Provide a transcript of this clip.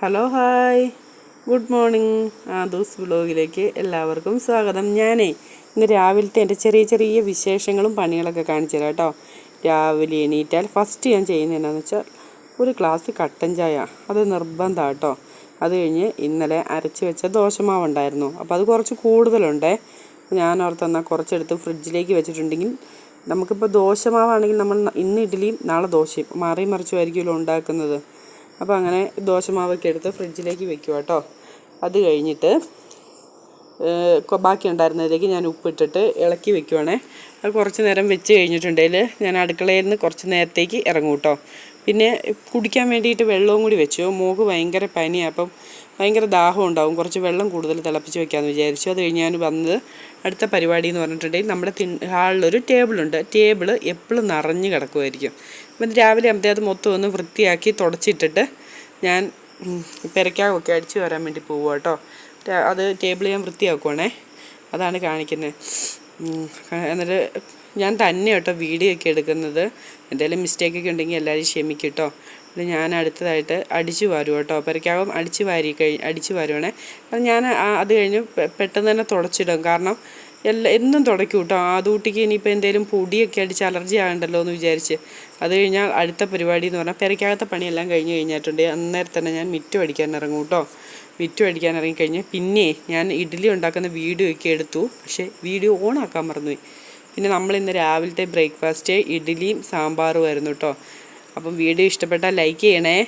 Hello hi. Good morning. Aadhus വ്ലോഗിലേക്ക് എല്ലാവർക്കും സ്വാഗതം. ഞാനേ ഇന്ന് രാവിലത്തെ എന്റെ ചെറിയ ചെറിയ വിശേഷങ്ങളും പണികളൊക്കെ കാണിച്ചു തരാം കേട്ടോ. രാവിലെ എണീറ്റാൽ ഫസ്റ്റ് ഞാൻ ചെയ്യുന്നത് എന്താണെന്ന് വെച്ചാൽ ഒരു ഗ്ലാസ് കട്ടൻ ചായ. അത് നിർബന്ധമാണ് കേട്ടോ. അത് കഴിഞ്ഞ് ഇന്നലെ അരച്ച് വെച്ച ദോശമാവ് ഉണ്ടായിരുന്നു. അപ്പോൾ അത് കുറച്ച് കൂടുതലുണ്ടേ. ഞാൻ ഓർത്തെന്നാൽ കുറച്ചെടുത്ത് ഫ്രിഡ്ജിലേക്ക് വെച്ചിട്ടുണ്ടെങ്കിൽ നമുക്കിപ്പോൾ ദോശമാവാണെങ്കിൽ നമ്മൾ ഇന്ന് ഇഡ്ഡലിയും നാളെ ദോശയും മാറി മറിച്ചുമായിരിക്കുമല്ലോ ഉണ്ടാക്കുന്നത്. അപ്പോൾ അങ്ങനെ ദോശമാവൊക്കെ എടുത്ത് ഫ്രിഡ്ജിലേക്ക് വെക്കുക കേട്ടോ. അത് കഴിഞ്ഞിട്ട് ബാക്കി ഉണ്ടായിരുന്നതിലേക്ക് ഞാൻ ഉപ്പിട്ടിട്ട് ഇളക്കി വെക്കുവാണേ. അത് കുറച്ച് നേരം വെച്ച് കഴിഞ്ഞിട്ടുണ്ടെങ്കിൽ ഞാൻ അടുക്കളയിൽ നിന്ന് കുറച്ച് നേരത്തേക്ക് ഇറങ്ങും കേട്ടോ. പിന്നെ കുടിക്കാൻ വേണ്ടിയിട്ട് വെള്ളവും കൂടി വെച്ചു. മൂക്ക് ഭയങ്കര പനിയാണ് അപ്പം ഭയങ്കര ദാഹം ഉണ്ടാവും. കുറച്ച് വെള്ളം കൂടുതൽ തിളപ്പിച്ച് വെക്കാമെന്ന് വിചാരിച്ചു. അത് കഴിഞ്ഞ് ഞാൻ വന്നത് അടുത്ത പരിപാടി എന്ന് പറഞ്ഞിട്ടുണ്ടെങ്കിൽ നമ്മുടെ തിൺ ഹാളിലൊരു ടേബിളുണ്ട് ടേബിൾ എപ്പോഴും നിറഞ്ഞു കിടക്കുമായിരിക്കും അപ്പം രാവിലെ ആകുമ്പോഴത്തേ അത് മൊത്തം ഒന്ന് വൃത്തിയാക്കി തുടച്ചിട്ടിട്ട് ഞാൻ പെരക്കാവൊക്കെ അടിച്ചു വരാൻ വേണ്ടി പോവുക കേട്ടോ. അത് ടേബിൾ ഞാൻ വൃത്തിയാക്കുവാണേ. അതാണ് കാണിക്കുന്നത് എന്നിട്ട് ഞാൻ തന്നെ കേട്ടോ വീഡിയോ ഒക്കെ എടുക്കുന്നത്. എന്തെങ്കിലും മിസ്റ്റേക്കൊക്കെ ഉണ്ടെങ്കിൽ എല്ലാവരും ക്ഷമിക്കട്ടോ കേട്ടോ. ഞാൻ അടുത്തതായിട്ട് അടിച്ചു വാരും കേട്ടോ? പെരയ്ക്കകം അടിച്ചു വാരി കഴി അടിച്ചു വാരുവാണേ. അപ്പം ഞാൻ അത് കഴിഞ്ഞ് പെട്ടെന്ന് തന്നെ തുടച്ചിടും. കാരണം എല്ലാ എന്നും തുടയ്ക്കും കേട്ടോ. ആദൂട്ടിക്ക് ഇനിയിപ്പോൾ എന്തെങ്കിലും പൊടിയൊക്കെ അടിച്ച് അലർജി ആകണ്ടല്ലോ എന്ന് വിചാരിച്ച്. അത് കഴിഞ്ഞാൽ അടുത്ത പരിപാടി എന്ന് പറഞ്ഞാൽ പെരക്കാകത്ത പണിയെല്ലാം കഴിഞ്ഞ് കഴിഞ്ഞിട്ടുണ്ട്. അന്നേരം തന്നെ ഞാൻ മിറ്റം അടിക്കാൻ ഇറങ്ങും കേട്ടോ. മിറ്റം അടിക്കാൻ ഇറങ്ങിക്കഴിഞ്ഞ് പിന്നെ ഞാൻ ഇഡ്ഡലി ഉണ്ടാക്കുന്ന വീഡിയോ ഒക്കെ എടുത്തു. പക്ഷേ വീഡിയോ ഓൺ ആക്കാൻ മറന്നുപോയി. പിന്നെ നമ്മൾ ഇന്ന് രാവിലത്തെ ബ്രേക്ക്ഫാസ്റ്റ് ഇഡ്ഡലിയും സാമ്പാറും ആയിരുന്നു കേട്ടോ അപ്പം വീഡിയോ ഇഷ്ടപ്പെട്ടാൽ ലൈക്ക് ചെയ്യണേ.